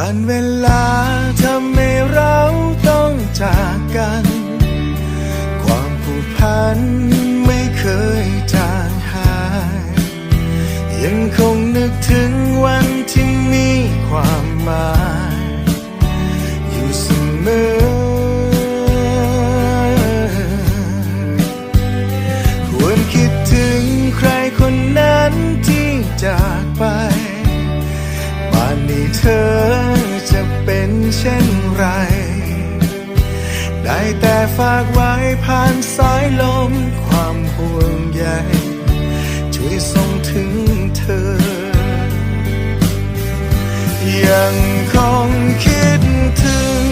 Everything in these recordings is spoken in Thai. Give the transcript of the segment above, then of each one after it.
การเวลาทำให้เราต้องจากกัน ความผูกพัน ได้แต่ฝากไว้ผ่านสายลม ความห่วงใยช่วยส่งถึงเธอ ยังคงคิดถึง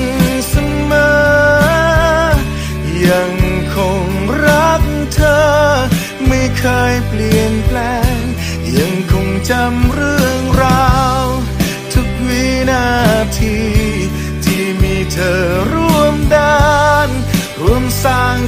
เสมอ ยังคงรักเธอ ไม่เคยเปลี่ยนแปลง ยังคงจำเรื่อง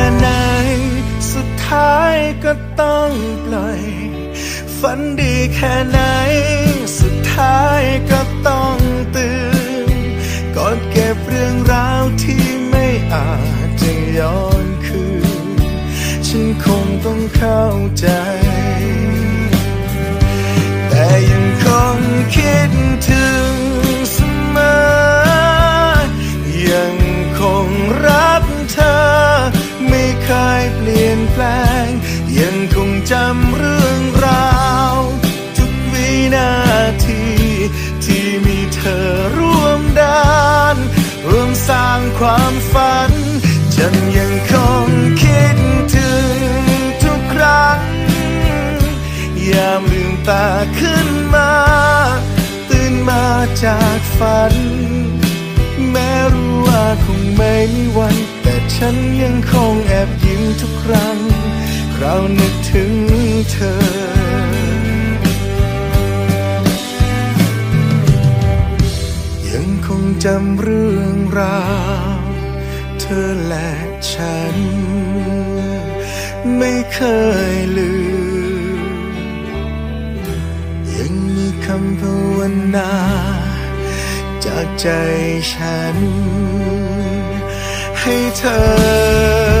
ไหนสุดท้ายก็ต้องปล่อย ฝันดีแค่ไหน สุดท้ายก็ต้องตื่นกอดเก็บเรื่องราวที่ไม่อาจจะย้อนคืน ฉันคงต้องเข้าใจ จำเรื่องราว ทุกวินาที ที่มีเธอร่วมดานร่วมสร้างความฝัน ฉันยังคงคิดถึงทุกครั้ง ยามลืมตาขึ้นมา ตื่นมาจากฝัน แม้รู้ว่าคงไม่มีวัน แต่ฉันยังคงแอบยิ้มทุกครั้ง ครานึกถึงเธอ ยังคงจำเรื่องราว เธอและฉัน ไม่เคยลืม ยังมีคำภาวนา จากใจฉัน ให้เธอ